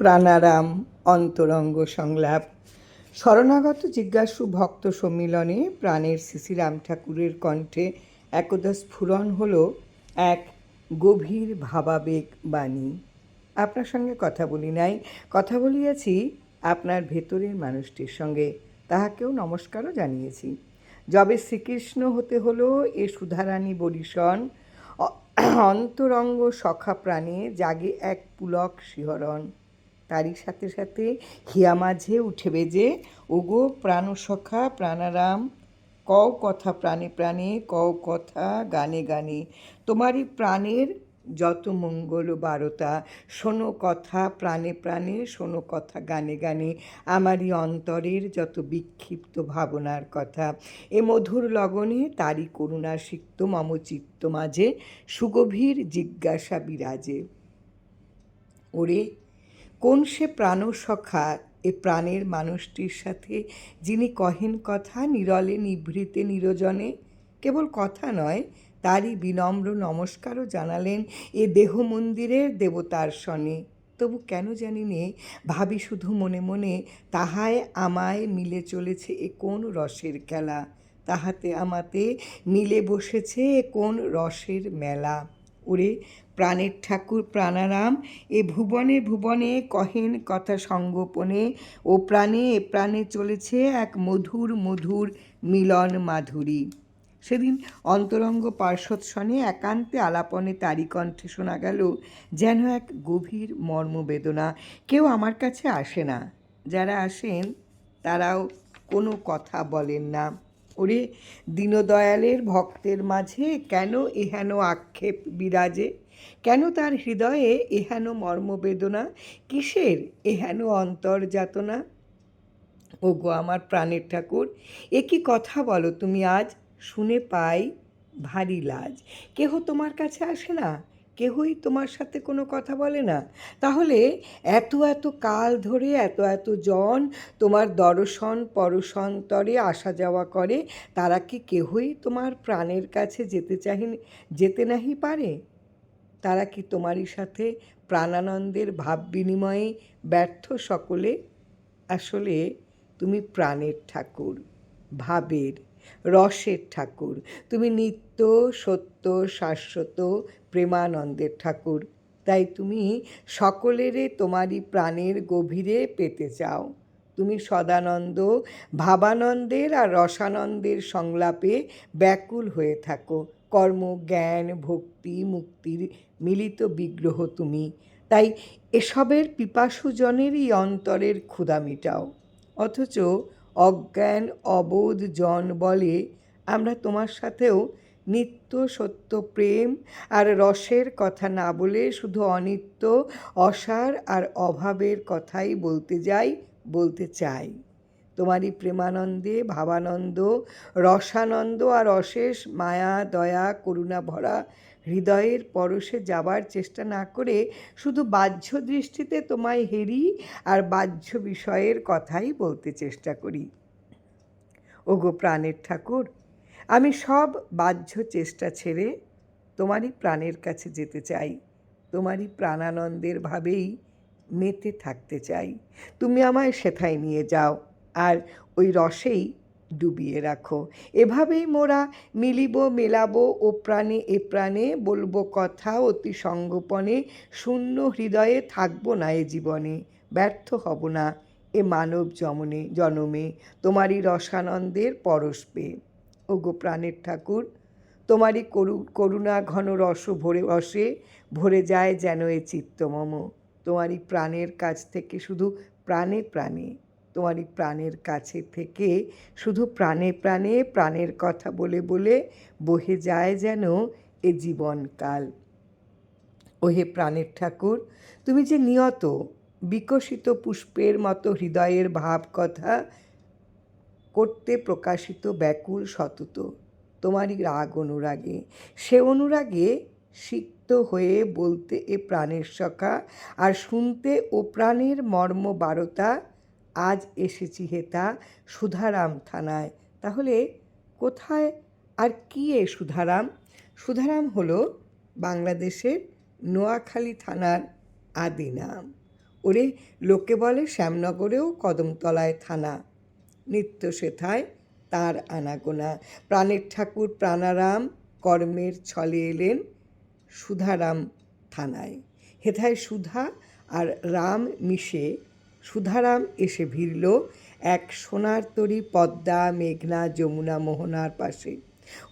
প্রাণারাম, অন্তরঙ্গ সংলাপ। শরণাগত জিজ্ঞাসু ভক্ত সম্মিলনে প্রাণের শ্রীরাম ঠাকুরের কণ্ঠে একদা স্ফুরণ হল এক গভীর ভাবাবেগ বাণী। আপনার সঙ্গে কথা বলি নাই। কথা বলিয়াছি আপনার ভেতরের মানুষটির সঙ্গে। তাহাকেও নমস্কারও জানিয়েছি। যবে শ্রীকৃষ্ণ হতে হলো এ সুধারানী বরিশন অন্তরঙ্গ সখা প্রাণে জাগে এক পুলক শিহরণ। তারই সাথে সাথে হিয়া মাঝে উঠে বেজে, ওগো প্রাণসখা প্রাণারাম, কও কথা প্রাণে প্রাণে, কও কথা গানে গানে। তোমারই প্রাণের যত মঙ্গল বারতা, শোনো কথা প্রাণে প্রাণে, শোনো কথা গানে গানে। আমারই অন্তরের যত বিক্ষিপ্ত ভাবনার কথা, এ মধুর লগনে তারই করুণা সিক্ত মম চিত্ত মাঝে, সুগভীর জিজ্ঞাসা বিরাজে। ওরে কোন সে প্রাণসখা এ প্রাণের মানুষটির সাথে যিনি কহেন কথা, নিরলে নিভৃতে নিরজনে। কেবল কথা নয়, তারই বিনম্র নমস্কারও জানালেন এ দেহ মন্দিরের দেবতার সনে। তবু কেন জানি নে, ভাবি শুধু মনে মনে, তাহায় আমায় মিলে চলেছে এ কোন রসের খেলা? তাহাতে আমাতে মিলে বসেছে কোন রসের মেলা? ওরে প্রাণের ঠাকুর প্রাণারাম, এ ভুবনে ভুবনে কহেন কথা সঙ্গোপনে, ও প্রাণে এ প্রাণে চলেছে এক মধুর মধুর মিলন মাধুরী সেদিন অন্তরঙ্গ পার্শ্বৎসনে একান্তে আলাপনে তারি কণ্ঠে শোনা গেল, যেন এক গভীর মর্মবেদনা, কেউ আমার কাছে আসে না। যারা আসেন, তারাও কোনো কথা বলেন না। ওরে দীনদয়ালের ভক্তের মাঝে কেন এহেন আক্ষেপ বিরাজে? কেন তার হৃদয়ে এহেন মর্মবেদনা? কিসের এহেন অন্তর্যাতনা? ও গো আমার প্রাণের ঠাকুর, এ কি কথা বলো তুমি আজ? শুনে পাই ভারী লাজ। কেহ তোমার কাছে আসে না? কেহই তোমার সাথে কোনো কথা বলে না। তাহলে এত এত কাল ধরে এত এত জন তোমার দর্শন পরশন্তরে আসা যাওয়া করে, তারা কি কেহই তোমার প্রাণের কাছে যেতে চাহে, যেতে নাহি পারে? তারা কি তোমারই সাথে প্রাণানন্দের ভাব বিনিময়ে ব্যর্থ সকলে? আসলে তুমি প্রাণের ঠাকুর, ভাবের রসের ঠাকুর। তুমি নিত্য সত্য, শাশ্বত, প্রেমানন্দের ঠাকুর। তাই তুমি সকলেরে তোমারই প্রাণের গভীরে পেতে চাও। তুমি সদানন্দ, ভাবানন্দের আর রসানন্দের সংলাপে ব্যাকুল হয়ে থাকো। কর্ম, জ্ঞান, ভক্তি, মুক্তির মিলিত বিগ্রহ তুমি। তাই এসবের পিপাসুজনেরই অন্তরের ক্ষুধা মিটাও। অথচ অজ্ঞান, অবোধ জন বলে আমরা তোমার সাথেও নিত্য সত্য প্রেম আর রসের কথা না বলে শুধু অনিত্য, অসার আর অভাবের কথাই বলতে যাই, বলতে চাই। তোমারই প্রেমানন্দে ভাবানন্দ, রসানন্দ আর অশেষ মায়া, দয়া, করুণা ভরা হৃদয়ের পরশে যাবার চেষ্টা না করে শুধু বাহ্য দৃষ্টিতে তোমায় হেরি আর বাহ্য বিষয়ের কথাই বলতে চেষ্টা করি। ওগো প্রাণের ঠাকুর, আমি সব বাহ্য চেষ্টা ছেড়ে তোমারই প্রাণের কাছে যেতে চাই। তোমারই প্রাণানন্দের ভাবেই মেতে থাকতে চাই। তুমি আমায় সেথায় নিয়ে যাও, আর ওই রসেই ডুবিয়ে রাখো। এভাবেই মোরা মিলিব, মেলাবো, ও প্রাণে এ প্রাণে বলব কথা অতি সঙ্গোপনে, শূন্য হৃদয়ে থাকব না এ জীবনে, ব্যর্থ হব না এ মানব জমনে জনমে, তোমারই রসানন্দের পরশ পেয়ে ওগো প্রাণের ঠাকুর, তোমারই করু, করুণা ঘন রস ভরে রসে ভরে যায় যেন এ চিত্তমম। তোমারই প্রাণের কাছ থেকে শুধু প্রাণে প্রাণে। তোমারই প্রাণের কাছে থেকে শুধু প্রাণে প্রাণে প্রাণের কথা বলে বলে বহে যায় যেন এ জীবনকাল। ওহে প্রাণের ঠাকুর, তুমি যে নিয়ত, বিকশিত পুষ্পের মতো হৃদয়ের ভাব কথা করতে প্রকাশিত ব্যাকুল সতত, তোমারই রাগ অনুরাগে। সে অনুরাগে সিক্ত হয়ে বলতে এ প্রাণের সখা, আর শুনতে ও প্রাণের মর্ম বারতা আজ এসেছি হেতা সুধারাম থানায়। তাহলে কোথায় আর কি এ সুধারাম? সুধারাম হলো বাংলাদেশের নোয়াখালী থানার আদি নাম। ওরে লোকে বলে শ্যামনগরেও কদমতলায় থানা। নিত্য সেথায় তার আনাগোনা। প্রাণের ঠাকুর প্রাণারাম কর্মের ছলে এলেন সুধারাম থানায়। হেথায় সুধা আর রাম মিশে সুধারাম এসে ভিড়ল এক সোনার তরী পদ্মা, মেঘনা, যমুনা, মোহনার পাশে।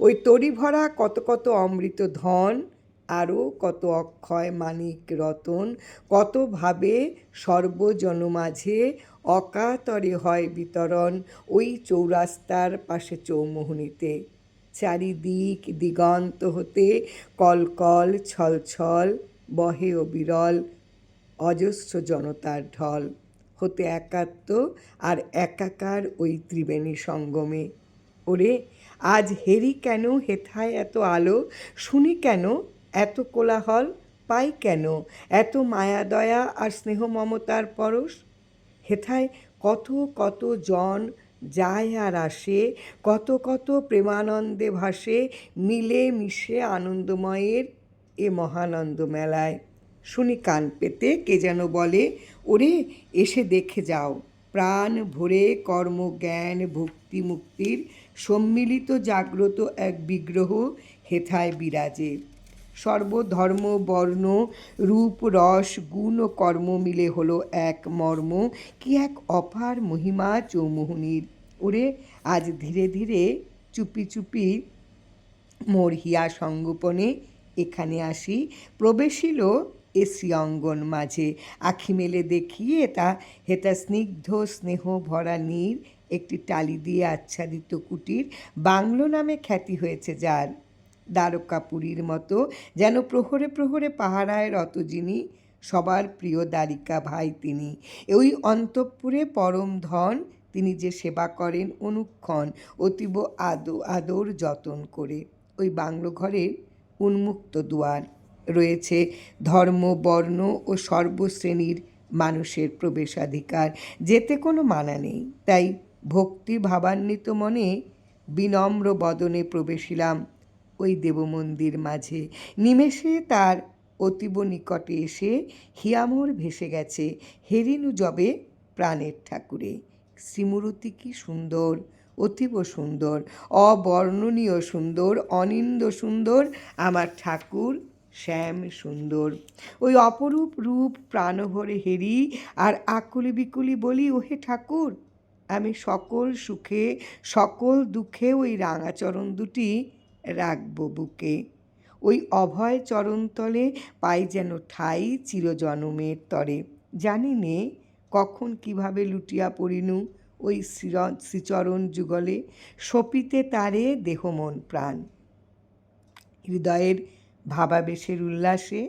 ওই তরি ভরা কত কত অমৃত ধন আরও কত অক্ষয় মানিক রতন কতভাবে সর্বজন মাঝে অকাতরে হয় বিতরণ ওই চৌরাস্তার পাশে চৌমোহনীতে চারিদিক দিগন্ত হতে কলকল, ছলছল, বহে ও বিরল, অজস্র জনতার ঢল। হতে একাত্ম আর একাকার ওই ত্রিবেণী সঙ্গমে। ওরে, আজ হেরি কেন হেথায় এত আলো? শুনি কেন এত কোলাহল? পাই কেন এত মায়া দয়া আর স্নেহ মমতার পরশ? হেথায় কত কত জন যায় আর আসে, কত কত প্রেমানন্দে ভাসে, মিলে মিশে আনন্দময়ের এ মহানন্দ মেলায়। শুনি কান পেতে, কে যেন বলে, ওরে, এসে দেখে যাও। প্রাণ ভরে কর্ম জ্ঞান ভক্তি মুক্তির, সম্মিলিত জাগ্রত এক বিগ্রহ হেথায় বিরাজে। সর্বধর্ম, বর্ণ, রূপ, রস, গুণ ও কর্ম মিলে হলো এক মর্ম, কি এক অপার মহিমা চৌমোহনীর। ওরে, আজ ধীরে ধীরে চুপি চুপি মোর হিয়া সঙ্গোপনে এখানে আসি। প্রবেশিল এসি অঙ্গন মাঝে। আখি মেলে দেখিয়ে তা হেতা স্নিগ্ধ স্নেহ ভরা নীর একটি টালি দিয়ে আচ্ছাদিত কুটির বাংলো নামে খ্যাতি হয়েছে যার। দ্বারকাপুরীর মতো যেন প্রহরে প্রহরে পাহারায় রত যিনি, সবার প্রিয় দ্বারিকা ভাই তিনি। ওই অন্তঃপুরে পরম ধন তিনি যে সেবা করেন অনুক্ষণ, অতীব আদো আদর যতন করে। ওই বাংলো ঘরের উন্মুক্ত দুয়ার। রয়েছে। ধর্ম, বর্ণ ও সর্বশ্রেণীর মানুষের প্রবেশাধিকার। যেতে কোনো মানা নেই। তাই ভক্তি ভাবান্বিত মনে বিনম্র বদনে প্রবেশিলাম ওই দেবমন্দির মাঝে। নিমেষে তার অতীব নিকটে এসে হিয়ামোর ভেসে গেছে হেরিনু জবে প্রাণের ঠাকুরে। শ্রীমূর্তি কি সুন্দর, অতীব সুন্দর, অবর্ণনীয় সুন্দর, অনিন্দ সুন্দর, আমার ঠাকুর শ্যাম সুন্দর। ওই অপরূপ রূপ প্রাণভরে হেরি, আর আকুলি বিকুলি বলি, ওহে ঠাকুর, আমি সকল সুখে, সকল দুঃখে ওই রাঙাচরণ দুটি রাখব বুকে। ওই অভয় চরণতলে পাই যেন ঠাই চিরজনমের তরে। জানি নে, কখন কীভাবে লুটিয়া পড়িনু ওই শ্রী- শ্রীচরণ যুগলে, সপিতে তারে দেহ মন প্রাণ। হৃদয়ের ভাবাবেশের উল্লাসে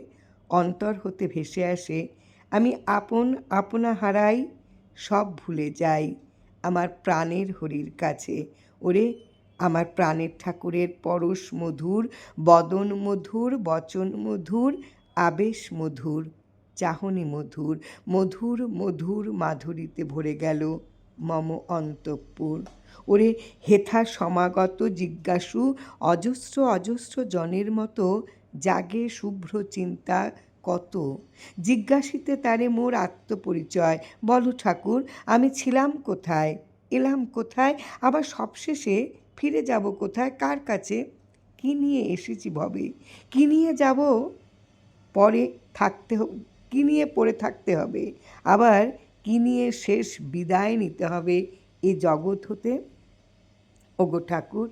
অন্তর হতে ভেসে আসে, আমি আপন আপনা হারাই সব ভুলে যাই আমার প্রাণের হরির কাছে। ওরে, আমার প্রাণের ঠাকুরের পরশ মধুর, বদন মধুর, বচন মধুর, আবেশ মধুর, চাহনি মধুর মধুর মধুর মাধুরীতে ভরে গেল মম অন্তঃপুর। ওরে, হেথা সমাগত জিজ্ঞাসু, অজস্র অজস্র জনের মতো জাগে শুভ্র চিন্তা কত? জিজ্ঞাসিতে তারে মোর আত্মপরিচয়। বলো ঠাকুর, আমি ছিলাম কোথায়? এলাম কোথায়? আবার সবশেষে ফিরে যাব কোথায়? কার কাছে? কি নিয়ে এসেছি ভবে কি নিয়ে যাব পরে থাকতে কী নিয়ে পড়ে থাকতে হবে? আবার কী নিয়ে শেষ বিদায় নিতে হবে এ জগৎ হতে? ওগো ঠাকুর,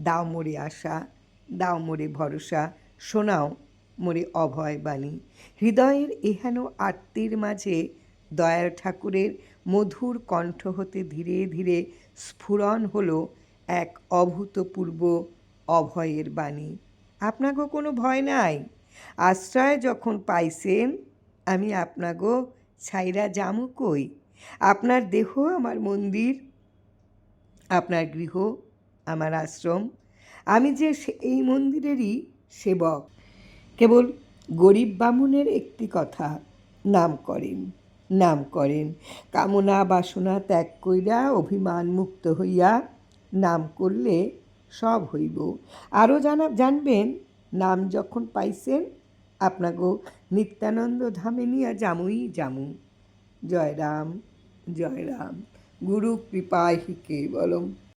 দাও মোরে আশা, দাও মোরে ভরসা শোনাও মোরে অভয় বাণী। হৃদয়ের এহেন আত্মীর মাঝে দয়াল ঠাকুরের মধুর কণ্ঠ হতে ধীরে ধীরে স্ফুরণ হলো এক অভূতপূর্ব অভয়ের বাণী। আপনাগো কোনো ভয় নাই? আশ্রয় যখন পাইছেন, আমি আপনাগো ছাইরা জামু কই? আপনার দেহ আমার মন্দির, আপনার গৃহ, আমার আশ্রম। আমি যে এই মন্দিরেরই সেবক। কেবল গরিব বামুনের একটি কথা, নাম করেন নাম করেন। কামনা বাসনা ত্যাগ কইরা অভিমান মুক্ত হইয়া নাম করলে সব হইব। আরও জানা, জানবেন, নাম যখন পাইছেন, আপনাগো নিত্যানন্দ ধামে নিয়া জামুই জামু জয় রাম জয় রাম গুরু কৃপাহি কেবলম।